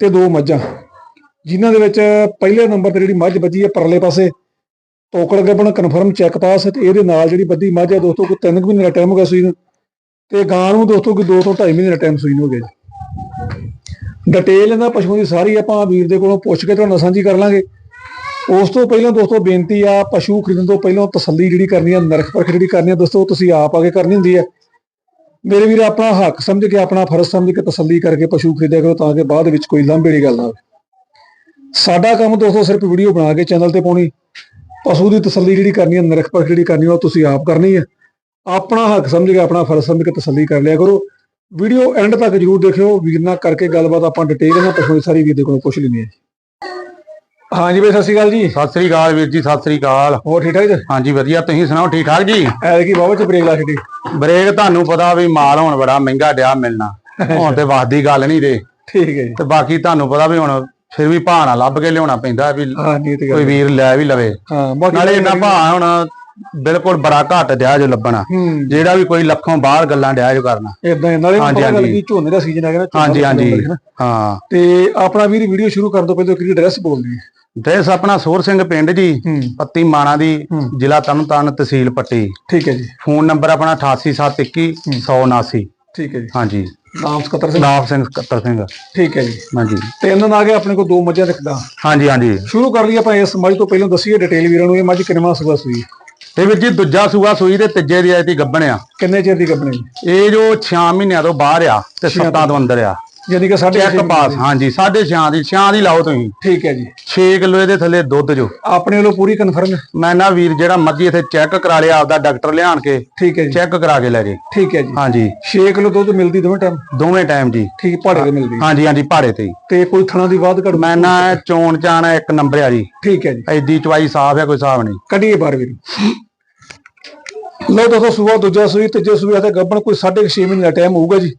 ਤੇ ਦੋ ਮੱਝਾਂ, ਜਿਨ੍ਹਾਂ ਦੇ ਵਿੱਚ ਪਹਿਲੇ ਨੰਬਰ ਤੇ ਜਿਹੜੀ ਮੱਝ ਵੱਜੀ ਹੈ ਪਰਲੇ ਪਾਸੇ, ਤੋਕੜ ਗੱਬਣ ਕਨਫਰਮ ਚੈੱਕ ਪਾਸ ਤੇ ਇਹਦੇ ਨਾਲ ਜਿਹੜੀ ਵੱਧੀ ਮੱਝ ਹੈ ਦੋਸਤੋ ਕੋਈ 3 ਮਹੀਨੇ ਦਾ ਟਾਈਮ ਹੋ ਗਿਆ ਸੂਈ ਨੂੰ, ਤੇ ਗਾਂ ਨੂੰ ਦੋਸਤੋ ਕੋਈ 2 ਤੋਂ 2.5 ਮਹੀਨੇ ਦਾ ਟਾਈਮ ਸੂਈ ਨੂੰ ਹੋ ਗਿਆ ਜੀ। ਡਿਟੇਲ ਇਹਨਾਂ ਪਸ਼ੂਆਂ ਦੀ ਸਾਰੀ ਆਪਾਂ ਵੀਰ ਦੇ ਕੋਲੋਂ ਪੁੱਛ ਕੇ ਤੁਹਾਨੂੰ ਸਾਂਝੀ ਕਰ ਲਾਂਗੇ। ਉਸ ਤੋਂ ਪਹਿਲਾਂ ਦੋਸਤੋ ਬੇਨਤੀ ਆ, ਪਸ਼ੂ ਖਰੀਦਣ ਤੋਂ ਪਹਿਲਾਂ ਤਸੱਲੀ ਜਿਹੜੀ ਕਰਨੀ ਆ, ਨਰਖ ਪਰਖ ਜਿਹੜੀ ਕਰਨੀ ਆ, ਦੋਸਤੋ, ਤੁਸੀਂ ਆਪ ਆ ਕੇ ਕਰਨੀ ਹੁੰਦੀ ਹੈ ਮੇਰੇ ਵੀਰ ਆਪਣਾ ਹੱਕ ਸਮਝ ਕੇ ਆਪਣਾ ਫਰਜ਼ ਸਮਝ ਕੇ ਤਸੱਲੀ ਕਰਕੇ ਪਸ਼ੂ ਖਰੀਦਿਆ ਕਰੋ ਤਾਂ ਕਿ ਬਾਅਦ ਵਿੱਚ ਕੋਈ ਲਾਂਭੇ ਦੀ ਗੱਲ ਨਾ ਹੋਵੇ। ਸਾਡਾ ਕੰਮ ਦੋਸਤੋ ਸਿਰਫ ਵੀਡੀਓ ਬਣਾ ਕੇ ਚੈਨਲ ਤੇ ਪਾਉਣੀ। ਪਸ਼ੂ ਦੀ ਤਸੱਲੀ ਜਿਹੜੀ ਕਰਨੀ ਹੈ ਨਰਖ ਪਰਖ ਜਿਹੜੀ ਕਰਨੀ ਆ, ਉਹ ਤੁਸੀਂ ਆਪ ਕਰਨੀ ਹੈ। ਆਪਣਾ ਹੱਕ ਸਮਝ ਕੇ ਆਪਣਾ ਫਰਜ਼ ਸਮਝ ਕੇ ਤਸੱਲੀ ਕਰ ਲਿਆ ਕਰੋ। ਵੀਡੀਓ ਐਂਡ ਤੱਕ ਜਰੂਰ ਦੇਖਿਓ। ਵੀਰ ਨਾਲ ਕਰਕੇ ਗੱਲਬਾਤ ਆਪਾਂ ਡਿਟੇਲ ਇਹਨਾਂ ਪਸ਼ੂ ਦੀ ਸਾਰੀ ਵੀਰ ਦੇ ਕੋਲੋਂ ਪੁੱਛ ਲੈਣੀ ਹੈ। ਜੀ ਹਾਂਜੀ ਬਈ ਸਤਿ ਸ਼੍ਰੀ ਅਕਾਲ ਜੀ। ਸਤਿ ਸ੍ਰੀ ਅਕਾਲ ਵੀਰ ਜੀ ਸਤਿ ਸ੍ਰੀ ਅਕਾਲ। ਹੋਰ ਠੀਕ ਠਾਕ ਜੀ? ਹਾਂਜੀ ਵਧੀਆ। ਤੁਸੀਂ ਸੁਣਾਓ ਠੀਕ ਠਾਕ ਜੀ? ਐਤਕੀ ਬਾਬਾ ਚ ਬ੍ਰੇਕ ਲਾ ਛੱਡੀ। ਬ੍ਰੇਕ ਤੁਹਾਨੂੰ ਪਤਾ ਵੀ ਮਾਲ ਹੁਣ ਬੜਾ ਮਹਿੰਗਾ ਡਿਆ ਮਿਲਣਾ। ਹੁਣ ਤੇ ਵਾਦੀ ਗੱਲ ਨਹੀਂ ਰੇ ਠੀਕ ਹੈ ਜੀ। ਤੇ ਬਾਕੀ ਤੁਹਾਨੂੰ ਪਤਾ ਵੀ ਹੁਣ ਫਿਰ ਵੀ ਭਾਅ ਨਾਲ ਲੱਭ ਕੇ ਲਿਆਉਣਾ ਪੈਂਦਾ ਵੀ ਕੋਈ ਵੀਰ ਲੈ ਵੀ ਲਵੇ। ਨਾਲੇ ਇਹਨਾਂ ਭਾਅ ਹੁਣ ਬਿਲਕੁਲ ਬੜਾ ਘੱਟ ਡਿਆ ਜੋ ਲੱਭਣਾ। ਜਿਹੜਾ ਵੀ ਕੋਈ ਲੱਖੋਂ ਬਾਹਰ ਗੱਲਾਂ ਡਿਆ ਜੋ ਕਰਨਾ। ਇਦਾਂ ਨਾਲੇ ਗੱਲ। ਕੀ ਝੋਨੇ ਦਾ ਸੀਜ਼ਨ ਆ ਗਿਆ ਹਾਂਜੀ ਹਾਂਜੀ। ਹਾਂ ਤੇ ਆਪਣਾ ਵੀਰ ਵੀਡੀਓ ਸ਼ੁਰੂ ਕਰਨ ਤੋਂ ਪਹਿਲਾਂ ਕਿਹੜੀ ਐਡਰੈਸ ਬੋਲਦੀ ਹੈ? ਡਰੈਸ ਆਪਣਾ ਸੋਰ ਸਿੰਘ ਪਿੰਡ ਜੀ ਪੱਤੀ ਮਾਣਾ ਦੀ। ਜ਼ਿਲ੍ਹਾ ਤਰਨਤਾਰਨ ਤਹਿਸੀਲ ਪੱਟੀ। ਠੀਕ ਹੈ ਜੀ। ਫੋਨ ਨੰਬਰ ਆਪਣਾ 88721 179 ਠੀਕ ਹੈ ਜੀ। ਹਾਂਜੀ। ਨਾਮ ਸਕੱਤਰ ਸਿੰਘ? ਨਾਮ ਸਿੰਘ ਕੱਤਰ ਸਿੰਘ। ਠੀਕ ਹੈ ਜੀ। ਹਾਂਜੀ। ਤੇ ਇਹਨਾਂ ਨਾਲ ਆ ਕੇ ਆਪਣੇ ਕੋਲ ਦੋ ਮੱਝਾਂ ਰੱਖਦਾ ਹਾਂਜੀ ਹਾਂਜੀ। ਸ਼ੁਰੂ ਕਰ ਲਈ ਆਪਾਂ ਇਸ ਮੱਝ ਤੋਂ ਪਹਿਲਾਂ ਦੱਸੀਏ ਡਿਟੇਲ ਵੀਰਾਂ ਨੂੰ ਇਹ ਮੱਝ ਕਿੰਨਵਾਂ ਸੂਆ ਸੂਈ? ਤੇ ਵੀਰ ਜੀ ਦੂਜਾ ਸੂਆ ਸੂਈ ਤੇ ਤੀਜੇ ਦੀ ਆਇਤੀ ਗੱਬਣ ਆ। ਕਿੰਨੇ ਚਿਰ ਦੀ ਗੱਭਣੀ ਇਹ ਜੋ 6 ਮਹੀਨਿਆਂ ਤੋਂ ਬਾਹਰ ਆ ਤੇ ਛੇਆਂ 7 ਤੋਂ ਅੰਦਰ ਆ। ਯਾਨੀ ਕਿ ਸਾਡੇ ਚੈੱਕ ਪਾਸ ਹਾਂਜੀ 6.5 ਦੀ 6 ਦੀ ਲਾਓ ਤੁਸੀਂ। ਠੀਕ ਹੈ ਜੀ। 6 ਕਿਲੋ ਇਹਦੇ ਥੱਲੇ ਦੁੱਧ ਜੋ। ਆਪਣੇ ਵੱਲੋਂ ਪੂਰੀ ਕਨਫਰਮ ਮੈਂ ਨਾ ਵੀਰ ਜਿਹੜਾ ਮਰਜ਼ੀ ਇੱਥੇ ਚੈੱਕ ਕਰਾ ਲਿਆ ਆਪਦਾ ਡਾਕਟਰ ਲਿਆਣ ਕੇ ਠੀਕ ਹੈ ਜੀ। ਚੈੱਕ ਕਰਾ ਕੇ ਲੈ ਜੇ। ਠੀਕ ਹੈ ਜੀ। ਹਾਂਜੀ। 6 ਕਿਲੋ ਦੁੱਧ ਮਿਲਦੀ ਦੋਵੇਂ ਟਾਈਮ ਦੋਵੇਂ ਟਾਈਮ ਜੀ। ਠੀਕ ਭਾੜੇ ਤੇ ਮਿਲਦੀ। ਹਾਂਜੀ ਹਾਂਜੀ ਭਾੜੇ ਤੇ ਹੀ। ਤੇ ਕੋਈ ਥਣਾ ਦੀ ਬਾਤ ਘੜ ਮੈਂ ਨਾ ਚੋਣ ਚਾਣ ਇੱਕ ਨੰਬਰ ਆ ਜੀ। ਠੀਕ ਹੈ ਜੀ। ਐਡੀ ਚਵਾਈ ਸਾਫ਼ ਆ ਕੋਈ ਹਿਸਾਬ ਨਹੀਂ। ਕੱਢੀਏ ਬਾਹਰ ਵੀਰ। ਲੋ ਦੋਸਤੋ ਸੂਆ ਦੂਜਾ ਸੂਈ ਤੀਜੇ ਸੂਈ ਤੇ ਗੱਬਣ ਕੋਈ 6.5 ਮਹੀਨੇ ਦਾ ਟਾਈਮ ਹੋਊਗਾ ਜੀ।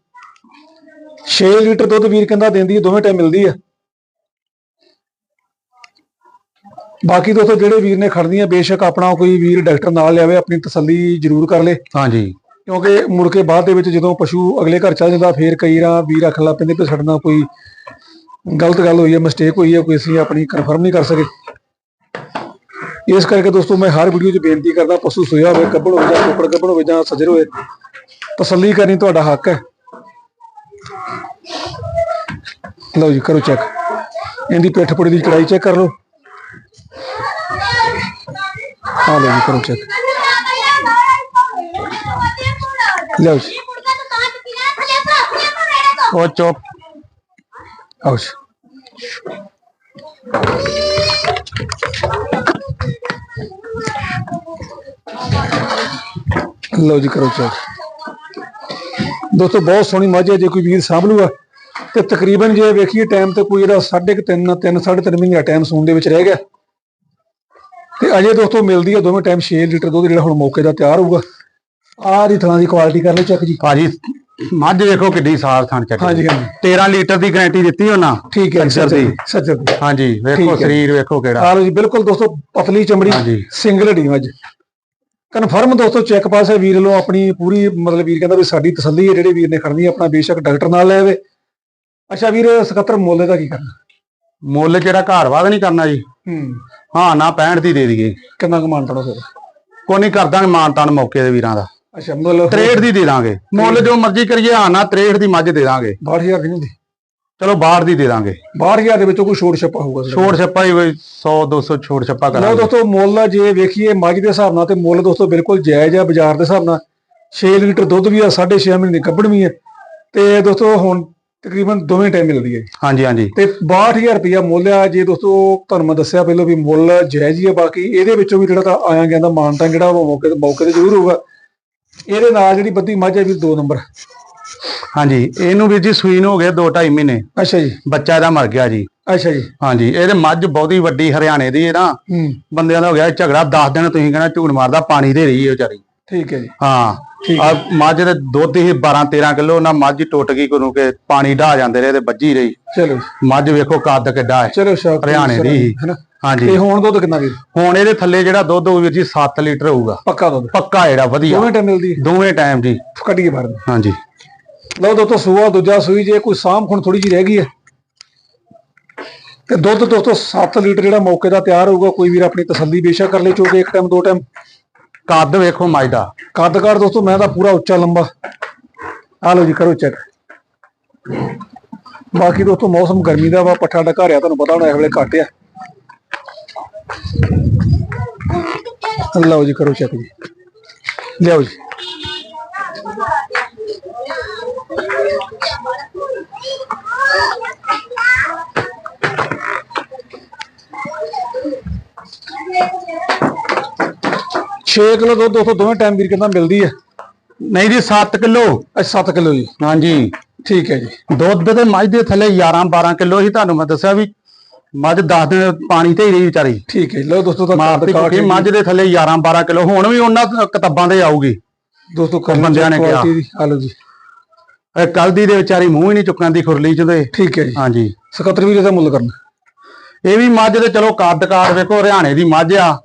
6 ਲੀਟਰ ਦੁੱਧ ਵੀਰ ਕਹਿੰਦਾ ਦਿੰਦੀ ਹੈ ਦੋਵੇਂ ਟਾਈਮ ਮਿਲਦੀ ਹੈ। ਬਾਕੀ ਦੋਸਤੋ ਜਿਹੜੇ ਵੀਰ ਨੇ ਖੜਦੀਆਂ ਬੇਸ਼ੱਕ ਆਪਣਾ ਕੋਈ ਵੀਰ ਡਾਕਟਰ ਨਾਲ ਲਿਆਵੇ ਆਪਣੀ ਤਸੱਲੀ ਜ਼ਰੂਰ ਕਰ ਲੇ। ਹਾਂਜੀ। ਕਿਉਂਕਿ ਮੁੜ ਕੇ ਬਾਅਦ ਦੇ ਵਿੱਚ ਜਦੋਂ ਪਸ਼ੂ ਅਗਲੇ ਘਰ ਚਲ ਜਾਂਦਾ ਫੇਰ ਕਈ ਰਾਂ ਵੀਰ ਅੱਖ ਲਾ ਪੈਂਦੇ ਕਿ ਸਾਡੇ ਨਾਲ ਕੋਈ ਗਲਤ ਗੱਲ ਹੋਈ ਹੈ ਮਿਸਟੇਕ ਹੋਈ ਹੈ ਕੋਈ ਅਸੀਂ ਆਪਣੀ ਕਨਫਰਮ ਨਹੀਂ ਕਰ ਸਕੇ। ਇਸ ਕਰਕੇ ਦੋਸਤੋ ਮੈਂ ਹਰ ਵੀਡੀਓ 'ਚ ਬੇਨਤੀ ਕਰਦਾ ਪਸ਼ੂ ਸੋਇਆ ਹੋਵੇ ਕੱਬੜ ਹੋਵੇ ਜਾਂ ਕੁੱਕੜ ਕੱਬੜ ਹੋਵੇ ਜਾਂ ਸੱਜਰ ਹੋਵੇ ਤਸੱਲੀ ਕਰਨੀ ਤੁਹਾਡਾ ਹੱਕ ਹੈ। ਲਓ ਜੀ, ਕਰੋ ਚੈੱਕ ਇਹਦੀ ਪਿੱਠ ਪੁੜੀ ਦੀ ਚੜਾਈ ਚੈੱਕ ਕਰ ਲਓ। ਹਾਂ ਲਓ ਜੀ, ਕਰੋ ਚੈੱਕ ਲਓ ਜੀ। ਉਹ ਚੁੱਪ। ਆਓ ਜੀ। ਲਓ ਜੀ, ਕਰੋ ਚੈੱਕ ਦੋਸਤੋ, ਬਹੁਤ ਸੋਹਣੀ ਮੱਝ ਹੈ, ਜੇ ਕੋਈ ਵੀਰ ਸਾਂਭ ਲੂਗਾ ਤੇ ਤਕਰੀਬਨ ਜੇ ਵੇਖੀਏ ਟਾਈਮ ਤੇ ਕੋਈ ਜਿਹੜਾ 3.5 3 3.5 ਮਹੀਨੇ ਦਾ ਟਾਈਮ ਸੂਣ ਦੇ ਵਿੱਚ ਰਹਿ ਗਿਆ। ਤੇ ਅਜੇ ਦੋਸਤੋ ਮਿਲਦੀ ਹੈ ਦੋਵੇਂ ਟਾਈਮ 6 ਲੀਟਰ ਦੁੱਧ ਜਿਹੜਾ ਹੁਣ ਮੌਕੇ ਦਾ ਤਿਆਰ ਹੋਊਗਾ। ਆਹ ਦੀ ਥਾਂ ਦੀ ਕੁਆਲਿਟੀ ਕਰ ਲਓ ਚੈੱਕ ਜੀ। ਭਾਜੀ ਮੱਝ ਵੇਖੋ ਕਿੱਡੀ ਸਾਫ਼ ਥਣ ਚੱਕੀ। ਹਾਂਜੀ ਹਾਂਜੀ। 13 ਲੀਟਰ ਦੀ ਗਾਰੰਟੀ ਦਿੱਤੀ ਉਹਨਾਂ ਠੀਕ ਹੈ ਜੀ, ਸੱਜਰ ਦੀ। ਸੱਜਰ ਦੀ ਹਾਂਜੀ ਵੇਖੋ ਹੈ। ਸਰੀਰ ਵੇਖੋ ਕਿਹੜਾ। ਲਓ ਜੀ ਬਿਲਕੁਲ ਦੋਸਤੋ ਪਤਲੀ ਚਮੜੀ ਸਿੰਗਲ ਹੱਡੀ ਮੱਝ ਕਨਫਰਮ ਦੋਸਤੋ ਚੈੱਕ ਪਾਸ ਹੈ ਵੀਰ ਵੱਲੋਂ ਆਪਣੀ ਪੂਰੀ ਮਤਲਬ ਵੀਰ ਕਹਿੰਦਾ ਵੀ ਸਾਡੀ ਤਸੱਲੀ ਹੈ ਜਿਹੜੇ ਵੀਰ ਨੇ ਖੜਨੀ ਹੈ ਆਪਣਾ ਬੇਸ਼ੱਕ ਡਾਕਟਰ ਨਾਲ ਲੈ ਆਵੇ। ਅੱਛਾ ਵੀਰ ਸਕੱਤਰ ਮੁੱਲ ਦਾ ਕੀ ਕਰਨਾ? ਮੁੱਲ ਜਿਹੜਾ ਘਰ ਵਾਦ ਨਹੀਂ ਕਰਨਾ ਜੀ। ਹੂੰ। ਹਾਂ ਨਾ 65 ਦੀ ਦੇ ਦਈਏ। ਕਿੰਨਾ ਕੁ ਮਾਨ ਤੜਾ ਫਿਰ? ਕੋਈ ਨਹੀਂ ਕਰਦਾਂਗੇ ਮਾਨਤਾਨ ਮੌਕੇ ਦੇ ਵੀਰਾਂ ਦਾ। ਅੱਛਾ ਮੁੱਲ 63 ਦੀ ਦੇ ਦਾਂਗੇ। ਮੁੱਲ ਜੋ ਮਰਜ਼ੀ ਕਰੀਏ ਹਾਂ ਨਾ 63 ਦੀ ਮੱਝ ਦੇ ਦਾਂਗੇ। 62000 ਦੀ ਨਹੀਂ ਹੁੰਦੀ? ਚਲੋ ਬਾਹਰ ਦੀ ਦੇ ਦਾਂਗੇ। 62000 ਦੇ ਵਿੱਚੋਂ ਕੋਈ ਛੋਟ ਛੱਪਾ ਹੋਊਗਾ ਛੋੜ ਛੱਪਾ ਹੀ ਕੋਈ 100 200 ਛੋੜ ਛੱਪਾ ਲਓ ਕਰਾਂਗੇ ਦੋਸਤੋ ਮੁੱਲ ਜੇ ਵੇਖੀਏ ਮੱਝ ਦੇ ਹਿਸਾਬ ਨਾਲ ਤੇ ਮੁੱਲ ਦੋਸਤੋ ਬਿਲਕੁਲ ਜਾਇਜ਼ ਆ ਬਾਜ਼ਾਰ ਦੇ ਹਿਸਾਬ ਨਾਲ। 6 ਲੀਟਰ ਦੁੱਧ ਵੀ ਆ 6.5 ਮਹੀਨੇ ਦੀ ਕੱਢਣ ਵੀ ਹੈ ਤੇ ਦੋਸਤੋ ਹੁਣ ਤਕਰੀਬਨ ਦੋਵੇਂ ਟਾਈਮ ਮਿਲਦੀ ਹੈ ਹਾਂਜੀ ਹਾਂਜੀ। ਤੇ 62000 ਰੁਪਇਆ ਮੁੱਲ ਆ ਜੇ ਦੋਸਤੋ ਤੁਹਾਨੂੰ ਮੈਂ ਦੱਸਿਆ ਪਹਿਲਾਂ ਵੀ ਮੁੱਲ ਜਾਇਜ਼ ਹੀ ਆ ਬਾਕੀ ਇਹਦੇ ਵਿੱਚੋਂ ਵੀ ਜਿਹੜਾ ਤਾਂ ਆਇਆ ਗਿਆ ਦਾ ਮਾਨਤਾ ਜਿਹੜਾ ਉਹ ਮੌਕੇ ਤੇ ਮੌਕੇ ਤੇ ਜ਼ਰੂਰ ਹੋਊਗਾ। ਇਹਦੇ ਨਾਲ ਜਿਹੜੀ ਬੱਦੀ ਮੱਝ ਹੈ ਵੀ ਦੋ ਨੰਬਰ। ਹਾਂਜੀ ਇਹਨੂੰ ਵੀਰ ਜੀ ਸੂਈ ਨੂੰ ਹੋ ਗਏ 2 2.5 ਮਹੀਨੇ। ਅੱਛਾ ਜੀ। ਬੱਚਾ ਇਹਦਾ ਮਰ ਗਿਆ ਜੀ। ਅੱਛਾ ਜੀ। ਹਾਂਜੀ ਇਹਦੇ ਮੱਝ ਬਹੁਤੀ ਵੱਡੀ ਹਰਿਆਣੇ ਦੀ ਹੈ ਨਾ। ਬੰਦਿਆਂ ਦਾ ਹੋ ਗਿਆ ਝਗੜਾ 10 ਦਿਨ ਤੁਸੀਂ ਕਹਿੰਦਾ ਝੂਠ ਮਾਰਦਾ ਪਾਣੀ ਦੇ ਰਹੀ ਹੈ ਵਿਚਾਰੀ। ਠੀਕ ਹੈ ਜੀ। ਹਾਂ। ਆ ਮੱਝ ਦੇ ਦੁੱਧ ਹੀ 12 13 ਕਿਲੋ ਨਾ ਮੱਝ ਟੁੱਟ ਗਈ ਕੋਨੂੰ ਕਿ ਪਾਣੀ ਢਾ ਜਾਂਦੇ ਰਹੇ ਤੇ ਵੱਜੀ ਰਹੀ। ਚਲੋ। ਮੱਝ ਵੇਖੋ ਕੱਦ ਕਿੱਡਾ ਹੈ। ਚਲੋ ਸ਼ਾਬਾਸ਼ ਹਰਿਆਣੇ ਦੀ ਸੀ। ਹੈਨਾ ਹਾਂਜੀ। ਤੇ ਹੁਣ ਦੁੱਧ ਕਿੰਨਾ ਵੀਰ? ਹੁਣ ਇਹਦੇ ਥੱਲੇ ਜਿਹੜਾ ਦੁੱਧ ਹੋਊ ਵੀਰ ਜੀ 7 ਲੀਟਰ ਹੋਊਗਾ। ਪੱਕਾ ਦੁੱਧ। ਪੱਕਾ ਜਿਹੜਾ ਵਧੀਆ। ਦੋਵੇਂ ਟਾਈਮ ਮਿਲਦੀ ਹੈ। ਦੋਵੇਂ ਟਾਈਮ ਜੀ। ਕੱਢੀਏ ਬਾਹਰ ਨੂੰ। ਹਾਂਜੀ। ਲਓ ਦੋਸਤੋ ਸੂਆ ਦੂਜਾ ਸੂਈ ਜੇ ਕੋਈ ਸਾਂਭ ਹੁਣ ਥੋੜੀ ਜਿਹੀ ਰਹਿ ਗਈ ਹੈ ਤੇ ਦੁੱਧ ਦੋਸਤੋ 7 ਲੀਟਰ ਜਿਹੜਾ ਮੌਕੇ ਦਾ ਤਿਆਰ ਹੋਊਗਾ ਕੋਈ ਵੀਰ ਆਪਣੀ ਤਸੱਲੀ ਬੇਸ਼ੱਕ ਕਰ ਲੈ ਚੋਕੇ ਇੱਕ ਟਾਈਮ ਦੋ ਟਾਈਮ ਕੱਦ ਵੇਖੋ ਮੱਝ ਦਾ। ਕੱਦਕਾਰ ਦੋਸਤੋ, ਮੈਂ ਤਾਂ ਪੂਰਾ ਉੱਚਾ ਲੰਬਾ। ਆ ਲਓ ਜੀ, ਕਰੋ ਚੈੱਕ ਬਾਕੀ ਦੋਸਤੋ, ਮੌਸਮ ਗਰਮੀ ਦਾ ਵਾ, ਪੱਠਾ ਡਕਾ ਰਿਹਾ ਤੁਹਾਨੂੰ ਪਤਾ ਹੋਣਾ ਇਸ ਵੇਲੇ ਘੱਟ ਆ। ਲਓ ਜੀ, ਕਰੋ ਚੈੱਕ ਜੀ। ਲਿਆਓ ਜੀ। ਛੇ ਕਿਲੋ ਦੁੱਧ ਦੋਸਤੋ ਦੋਵੇਂ ਟਾਈਮ ਵੀਰ ਕਹਿੰਦਾ ਮਿਲਦੀ ਹੈ ਨਹੀਂ ਜੀ 7 ਕਿਲੋ। ਅੱਛਾ 7 ਕਿਲੋ ਜੀ। ਹਾਂਜੀ। ਠੀਕ ਹੈ ਜੀ। ਦੁੱਧ ਤੇ ਮੱਝ ਦੇ ਥੱਲੇ 11 12 ਕਿਲੋ ਹੀ ਤੁਹਾਨੂੰ ਮੈਂ ਦੱਸਿਆ ਵੀ ਮੱਝ 10 ਦਿਨ ਪਾਣੀ ਤੇ ਹੀ ਰਹੀ ਵਿਚਾਰੀ। ਠੀਕ ਹੈ। ਲਓ ਦੋਸਤੋ ਤਾਂ ਮੱਝ ਦੇ ਥੱਲੇ 11 12 ਕਿਲੋ ਹੁਣ ਵੀ ਉਹਨਾਂ ਕਿਤਾਬਾਂ ਤੇ ਆਊਗੀ। ਦੋਸਤੋ ਕਰ ਬੰਦਿਆਂ ਨੇ ਕਿਹਾ। ਲਓ ਜੀ। ਇਹ ਕੱਲ ਦੀ ਦੇ ਵਿਚਾਰੀ ਮੂੰਹ ਹੀ ਨਹੀਂ ਚੁੱਕਣ ਦੀ ਖੁਰਲੀ ਚ ਤੇ। ਠੀਕ ਹੈ ਜੀ। ਹਾਂਜੀ। 77 ਵੀਰੇ ਦਾ ਮੁੱਲ ਕਰਨਾ। ਇਹ ਵੀ ਮੱਝ ਦੇ ਚਲੋ ਕੱਦ ਕਾਰ ਵੇਖੋ ਹਰਿਆਣੇ ਦੀ ਮੱਝ ਆ।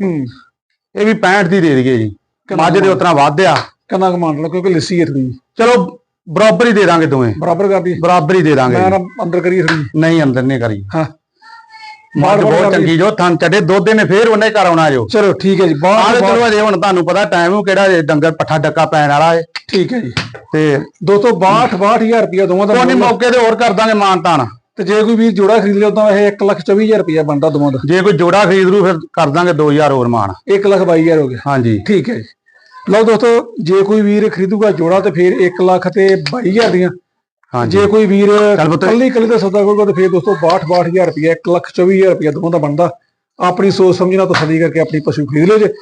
ਇਹ ਵੀ 65 ਦੀ ਦੇ ਦਈਏ ਜੀ। ਮੱਝ ਦੇ ਉਤਨਾ ਵੱਧ ਆ। ਕਿੰਨਾ ਕਮਾਂਡ ਲਾ ਕਿਉਂਕਿ ਲੱਸੀ ਹੈ ਥੋੜੀ ਚਲੋ ਬਰਾਬਰ ਹੀ ਦੇ ਦਾਂਗੇ ਦੋਵੇਂ। ਬਰਾਬਰ ਕਰਦੀ? ਬਰਾਬਰ ਹੀ ਦੇ ਦਾਂਗੇ ਮੈਂ ਅੰਦਰ ਕਰੀਏ ਥੋੜੀ ਨਹੀਂ। ਅੰਦਰ ਨਹੀਂ ਕਰੀ। ਹਾਂ। ਮੱਝ ਬਹੁਤ। ਚੰਗੀ ਜੋ ਥਣ ਚੱਡੇ ਦੁੱਧ ਨੇ ਫੇਰ ਉਹਨੇ ਘਰ ਆਉਣਾ ਜੋ। ਚਲੋ ਠੀਕ ਹੈ ਜੀ ਆਹ ਬਾਹਰ। ਤੇ ਚਲੋ ਅਜੇ ਹੁਣ ਤੁਹਾਨੂੰ ਪਤਾ ਟਾਈਮ ਉਹ ਕਿਹੜਾ ਡੰਗਰ ਪੱਠਾ ਡੱਕਾ ਪੈਣ ਵਾਲਾ ਏ। ਠੀਕ ਹੈ ਜੀ। ਤੇ ਦੋਸਤੋ 62 62000 ਰੁਪਇਆ ਦੋਵਾਂ ਦਾ ਕੋਈ। ਮੌਕੇ ਤੇ ਹੋਰ ਕਰ ਦਾਂਗੇ ਮਾਨ ਤਾਨ ਤੇ ਜੇ ਕੋਈ ਵੀਰ ਜੋੜਾ ਖਰੀਦ ਲਿਆ ਤਾਂ ਇਹ 124000 ਰੁਪਇਆ ਬਣਦਾ ਦੋਵਾਂ ਦਾ। ਜੇ ਕੋਈ ਜੋੜਾ ਖਰੀਦ ਲੂ ਫਿਰ ਕਰ ਦਾਂਗੇ 2000 ਹੋਰ ਮਾਨ 122000 ਹੋ ਗਿਆ। ਹਾਂਜੀ। ਠੀਕ ਹੈ ਜੀ। ਲਓ ਦੋਸਤੋ ਜੇ ਕੋਈ ਵੀਰ ਖਰੀਦੂਗਾ ਜੋੜਾ ਤੇ ਫਿਰ 1 ਲੱਖ ਤੇ 22000 ਦੀਆਂ। ਜੇ ਕੋਈ ਵੀਰ। ਕੱਲੀ ਕੱਲੀ ਦਾ ਸੌਦਾ ਕਰੂਗਾ ਤਾਂ ਫਿਰ ਦੋਸਤੋ 62 62000 ਰੁਪਇਆ 124000 ਰੁਪਇਆ ਦੋਵਾਂ ਦਾ ਬਣਦਾ। ਆਪਣੀ ਸੋਚ ਸਮਝਣਾ ਤਸੱਲੀ ਕਰਕੇ ਆਪਣੀ ਪਸ਼ੂ ਖਰੀਦ ਲਿਓ ਜੇ।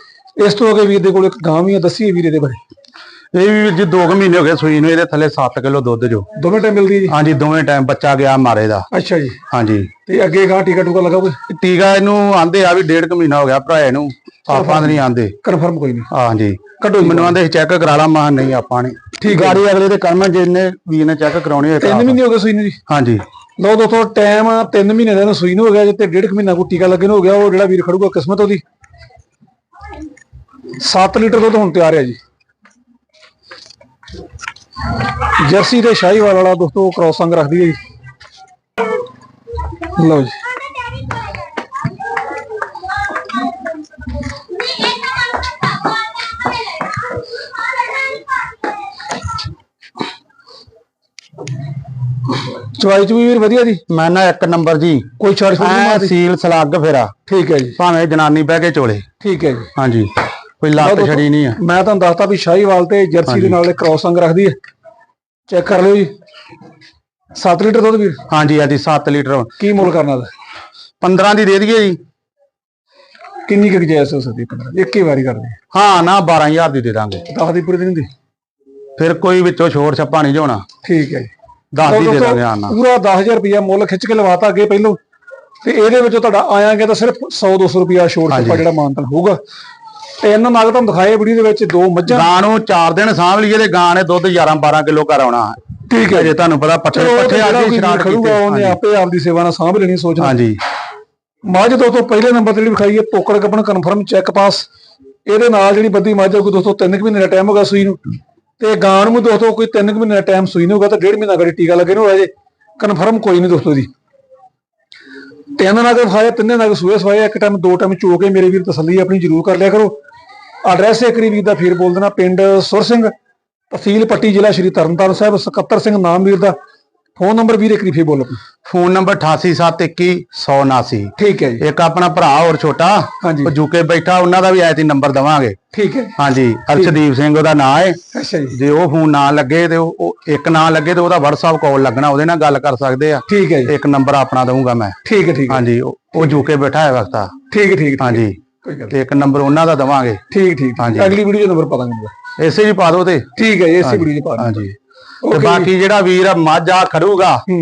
ਇਸ ਤੋਂ ਅੱਗੇ ਵੀਰ ਦੇ ਕੋਲ ਇੱਕ ਗਾਂ ਵੀ ਆ ਦੱਸੀਏ ਵੀਰੇ ਦੇ ਬਾਰੇ। ਇਹ ਵੀ ਜੀ 2 ਮਹੀਨੇ ਹੋ ਗਏ ਸੂਈ ਨੂੰ ਇਹਦੇ ਥੱਲੇ 7 ਕਿਲੋ ਦੁੱਧ ਜੋ। ਦੋਵੇਂ ਟਾਈਮ ਮਿਲਦੀ ਜੀ? ਹਾਂਜੀ ਦੋਵੇਂ ਟਾਈਮ ਬੱਚਾ ਗਿਆ ਮਾਰੇ ਦਾ। ਅੱਛਾ ਜੀ। ਹਾਂਜੀ। ਤੇ ਅੱਗੇ ਗਾਂ ਟਿਕਟ ਟੂਕਾ ਲਗਾ ਕੋਈ? ਟੀਕਾ ਇਹਨੂੰ ਆਂਦੇ ਆ ਵੀ ਡੇਢ ਕੁ ਮਹੀਨਾ ਹੋ ਗਿਆ ਭਰਾ ਇਹਨੂੰ। ਆਪਾਂ ਨਹੀਂ ਆਂਦੇ। ਕਨਫਰਮ ਕੋਈ ਨਹੀਂ। ਹਾਂਜੀ। ਕੱਢੋ ਮੈਨੂੰ ਆਂਦੇ ਚੈੱਕ ਕਰਾ ਲਾ ਮਾਂ ਨਹੀਂ ਆਪਾਂ ਨੇ ਠੀਕ। ਗਾੜੀ ਅਗਲੇ ਦੇ ਕਰਮ ਜਿੰਨੇ ਵੀਰ ਨੇ ਚੈੱਕ ਕਰਾਉਣੀ ਹੋਏ ਤਿੰਨ ਕਰਾ ਮਹੀਨੇ ਹੋ ਗਏ ਸੂਈ ਨੂੰ ਜੀ। ਹਾਂਜੀ। ਲਓ ਦੋਸਤੋ ਟਾਈਮ 3 ਮਹੀਨੇ ਦਾ ਸੂਈ ਨੂੰ ਹੋ ਗਿਆ ਜੇ ਤੇ ਡੇਢ ਕੁ ਮਹੀਨਾ ਕੋ ਟੀਕਾ ਲੱਗੇ ਨੂੰ ਹੋ ਗਿਆ ਉਹ ਜਿਹੜਾ ਵੀਰ ਖੜੂਗਾ ਕਿਸਮਤ ਉਹਦੀ। 7 ਲੀਟਰ ਦੁੱਧ ਹੁਣ ਤਿਆਰ ਹੈ ਜੀ। ਜਰਸੀ ਤੇ ਸ਼ਾਹੀਵਾਲ ਵਾਲਾ ਦੋਸਤੋ ਕ੍ਰੋਸ ਸੰਗ ਰੱਖਦੀ ਹੈ ਜੀ। ਲਓ ਜੀ। ਚਵਾਈ ਚ ਵੀ ਵੀਰ ਵਧੀਆ ਜੀ? ਮੈਂ ਨਾ ਇੱਕ ਨੰਬਰ ਜੀ। ਕੋਈ ਛਾੜ ਛੋੜ ਨਹੀਂ ਮਾਰਦੀ? ਸੀਲ ਸਲੱਗ ਫੇਰਾ ਠੀਕ ਹੈ ਜੀ। ਭਾਵੇਂ ਜਨਾਨੀ ਬਹਿ ਕੇ ਚੋਲੇ। ਠੀਕ ਹੈ ਜੀ। ਹਾਂਜੀ। ਕੋਈ ਲੱਤ ਛੜੀ ਨਹੀਂ ਆ। ਮੈਂ ਤੁਹਾਨੂੰ ਦੱਸਤਾ ਵੀ ਸ਼ਾਹੀਵਾਲ ਤੇ ਜਰਸੀ ਦੇ ਨਾਲ ਕ੍ਰੋਸ ਅੰਗ ਰੱਖਦੀ ਹੈ। ਚੈੱਕ ਕਰ ਲਿਓ ਜੀ। 7 ਲੀਟਰ ਦੁੱਧ ਵੀਰ? ਹਾਂਜੀ ਹਾਂਜੀ 7 ਲੀਟਰ। ਕੀ ਮੁੱਲ ਕਰਨਾ ਦਾ? 15 ਦੀ ਦੇ ਦਈਏ ਜੀ। ਕਿੰਨੀ ਕੁ ਜਾਇਜ਼ ਹੋ ਸਕਦੀ ਹੈ 15 ਇੱਕ ਹੀ ਵਾਰੀ ਕਰਦੇ ਹਾਂ। ਨਾ 12000 ਦੀ ਦੇ ਦਾਂਗੇ। 10 ਦੀ ਪੂਰੀ ਦਿਨ ਦੀ? ਫਿਰ ਕੋਈ ਵਿੱਚੋਂ ਛੋੜ ਛੱਪਾ ਨਹੀਂ ਜਾਣਾ ਠੀਕ ਹੈ ਜੀ। 10 ਦੀ ਦੇ ਦਾਂਗੇ ਹਾਂ ਨਾ। ਪੂਰਾ 10000 ਰੁਪਇਆ ਮੁੱਲ ਖਿੱਚ ਕੇ ਲਵਾਤਾ ਅੱਗੇ ਪਹਿਲੋਂ। ਤੇ ਇਹਦੇ ਵਿੱਚੋਂ ਤੁਹਾਡਾ ਆਇਆ ਗਿਆ ਤਾਂ ਸਿਰਫ 100 200 ਰੁਪਇਆ ਛੋੜ ਛੱਪਾ ਜਿਹੜਾ ਮਾਨਤਨ ਹੋਊਗਾ। ਤੇ ਇਹਨਾਂ ਨਾਲ ਤੁਹਾਨੂੰ ਦਿਖਾਏ ਵੀਡੀਓ ਦੇ ਵਿੱਚ ਦੋ ਮੱਝਾਂ। ਗਾਂ ਨੂੰ 4 ਦਿਨ ਸਾਂਭ ਲਈਏ ਤੇ ਗਾਂ ਨੇ ਦੁੱਧ 11 12 ਕਿਲੋ ਕਰ ਆਉਣਾ। ਠੀਕ ਹੈ ਜੇ। ਤੁਹਾਨੂੰ ਪਤਾ ਪੱਠੇ ਪੱਠੇ ਆ ਕੇ ਸਟਾਰਟ ਖੜੂਗਾ ਉਹਨੇ ਆਪੇ ਆਪਦੀ ਸੇਵਾ ਨਾਲ ਸਾਂਭ ਲੈਣੀ ਸੋਚਣਾ। ਹਾਂਜੀ। ਮੱਝ ਦੋਸਤੋ ਪਹਿਲੇ ਨੰਬਰ ਤੇ ਜਿਹੜੀ ਵਿਖਾਈ ਹੈ ਕੱਪਣ ਕਨਫਰਮ ਚੈੱਕ ਪਾਸ ਇਹਦੇ ਨਾਲ ਜਿਹੜੀ ਬੱਦੀ ਮੱਝ ਕੋਈ ਦੋਸਤੋ 3 ਮਹੀਨੇ ਦਾ ਟਾਈਮ ਹੋਗਾ ਸੂਈ ਨੂੰ। ਤੇ ਗਾਂ ਨੂੰ ਦੋਸਤੋ ਕੋਈ 3 ਮਹੀਨੇ ਦਾ ਟਾਈਮ ਸੂਈ ਨੂੰ ਹੋਗਾ ਤਾਂ ਡੇਢ ਮਹੀਨਾ ਕਰੀ ਟੀਕਾ ਲੱਗੇ ਨੂੰ ਹੋਇਆ ਜੇ। ਕਨਫਰਮ ਕੋਈ ਨਹੀਂ ਦੋਸਤੋ ਜੀ। ਤਿੰਨ ਨਗ ਵਿਖਾਏ ਤਿੰਨੇ ਨਗ ਸੂਏ ਸਵਾਏ, ਇੱਕ ਟਾਈਮ ਦੋ ਟਾਈਮ ਚੋ ਕੇ ਮੇਰੇ ਵੀਰ ਤਸੱਲੀ ਆਪਣੀ ਜ਼ਰੂਰ ਕਰ ਲਿਆ ਕਰੋ। ਐਡਰੈਸ ਏਕਰੀ ਵੀਰ ਦਾ ਫੇਰ ਬੋਲ ਦੇਣਾ, ਪਿੰਡ ਸੁਰ ਸਿੰਘ, ਤਹਿਸੀਲ ਪੱਟੀ ਜ਼ਿਲ੍ਹਾ ਸ਼੍ਰੀ ਤਰਨਤਾਰਨ ਸਾਹਿਬ, ਸਕੱਤਰ ਸਿੰਘ ਨਾਮ ਵੀਰ ਦਾ। ਫੋਨ ਨੰਬਰ ਵੀਰ ਏਕਰੀ ਫੇਰ ਬੋਲੋ ਫੋਨ ਨੰਬਰ 88712179 ਠੀਕ ਹੈ ਜੀ। ਇੱਕ ਆਪਣਾ ਭਰਾ ਹੋਰ ਛੋਟਾ ਉਹ ਜੁਕੇ ਬੈਠਾ ਉਹਨਾਂ ਦਾ ਵੀ ਐਤੀ ਨੰਬਰ ਦਵਾਂਗੇ। ਠੀਕ ਹੈ। ਹਾਂਜੀ ਅਰਸ਼ਦੀਪ ਸਿੰਘ ਉਹਦਾ ਨਾਂ ਹੈ ਅੱਛਾ ਜੀ। ਜੇ ਉਹ ਫੋਨ ਨਾ ਲੱਗੇ ਤੇ ਉਹ ਇੱਕ ਨਾ ਲੱਗੇ ਤੇ ਉਹਦਾ WhatsApp ਕਾਲ ਲੱਗਣਾ ਉਹਦੇ ਨਾਲ ਗੱਲ ਕਰ ਸਕਦੇ ਆ। ਠੀਕ ਹੈ ਜੀ। ਇੱਕ ਨੰਬਰ ਆਪਣਾ ਦਊਂਗਾ ਮੈਂ। ਠੀਕ ਹੈ ਠੀਕ ਹੈ। ਹਾਂਜੀ ਉਹ ਜੁਕੇ ਬੈਠਾ ਹੈ ਵਕਤਾ ਠੀਕ ਹੈ, ਠੀਕ ਹੈ, ਹਾਂਜੀ ਤੇ ਇੱਕ ਨੰਬਰ ਉਹਨਾਂ ਦਾ ਦਵਾਂਗੇ। ਠੀਕ ਠੀਕ ਹਾਂਜੀ। ਅਗਲੀ ਵੀਡੀਓ ਨੰਬਰ ਪਾ ਦਾਂਗੇ। ਇਸੇ ਜੀ ਪਾ ਦਿਓ ਤੇ। ਠੀਕ ਹੈ ਇਸੇ ਵੀਡੀਓ ਪਾ ਦਾਂਗੇ ਹਾਂਜੀ। ਤੇ ਬਾਕੀ ਜਿਹੜਾ ਵੀਰ ਮੱਝ ਆ ਖੜੂਗਾ ਹੂੰ।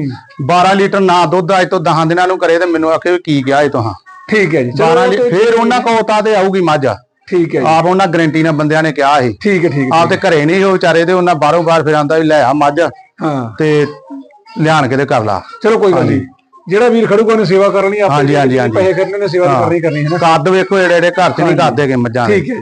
12 ਲੀਟਰ ਨਾ ਦੁੱਧ ਅੱਜ ਤੋਂ 10 ਦਿਨਾਂ ਨੂੰ ਕਰੇ ਤੇ ਮੈਨੂੰ ਆਖੇ ਕੀ ਗਿਆ ਇਹ ਤੁਹਾਂ ਠੀਕ ਹੈ ਜੀ 12 ਉਹ ਲੀ- ਤੇ- ਫੇਰ ਉਹਨਾਂ ਕੋਲ ਤਾਂ ਤੇ ਆਊਗੀ ਮੱਝ। ਠੀਕ ਹੈ ਜੀ। ਆਪ ਉਹਨਾਂ ਗਰੰਟੀ ਨਾਲ ਬੰਦਿਆਂ ਨੇ ਕਿਹਾ ਸੀ ਠੀਕ ਹੈ ਠੀਕ ਹੈ ਆਪ ਤੇ ਘਰੇ ਨਹੀਂ ਉਹ ਵਿਚਾਰੇ ਤੇ ਉਹਨਾਂ ਬਾਹਰੋਂ ਬਾਹਰ ਫਿਰ ਆਂਦਾ ਵੀ ਲੈ ਆ ਮੱਝ। ਹਾਂ। ਤੇ ਲਿਆਣ ਕੇ ਤੇ ਕਰ ਲਾ। ਚਲੋ ਕੋਈ ਗੱਲ ਨਹੀਂ। ਜਿਹੜਾ ਵੀਰ ਖੜੂਗਾ ਉਹਨੇ ਸੇਵਾ ਕਰਨੀ ਆਪੇ ਪੈਸੇ ਖਰਚਣੇ ਨੇ ਸੇਵਾ ਹਾਂ। ਕਰਨੀ ਕਰਨੀ ਹੈ ਨਾ। ਕੱਦ ਵੇਖੋ ਜਿਹੜੇ ਜਿਹੜੇ ਘਰ ਚ ਨਹੀਂ ਕਰਦੇ ਗੇ ਮੱਝਾਂ ਹੈ ਠੀਕ ਹੈ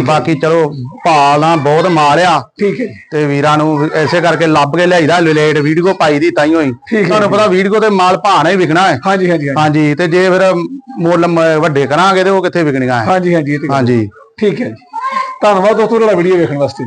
ਬਾਕੀ ਚਲੋ ਭਾਲਾਂ ਬਹੁਤ ਮਾਰਿਆ। ਠੀਕ ਹੈ ਤੇ ਵੀਰਾਂ ਨੂੰ ਐਸੇ ਕਰਕੇ ਲੱਭ ਕੇ ਲਿਆਈਦਾ ਲੇਟ ਵੀਡੀਓ ਪਾਈ ਦੀ ਤਾਈਓ ਹੀ। ਤੁਹਾਨੂੰ ਪਤਾ ਵੀਡੀਓ ਤੇ ਮਾਲ ਭਾਣਾ ਹੀ ਵਿਕਣਾ ਹੈ। ਹਾਂਜੀ ਹਾਂਜੀ ਹਾਂਜੀ। ਤੇ ਜੇ ਫਿਰ ਮੁੱਲ ਵੱਡੇ ਕਰਾਂਗੇ ਤੇ ਉਹ ਕਿੱਥੇ ਵਿਕਣੀਆਂ ਹੈ? ਹਾਂਜੀ ਹਾਂਜੀ ਹਾਂਜੀ। ਠੀਕ ਹੈ ਜੀ। ਧੰਨਵਾਦ ਦੋਸਤੋ ਤੁਹਾਡਾ ਵੀਡੀਓ ਵੇਖਣ ਵਾਸਤੇ।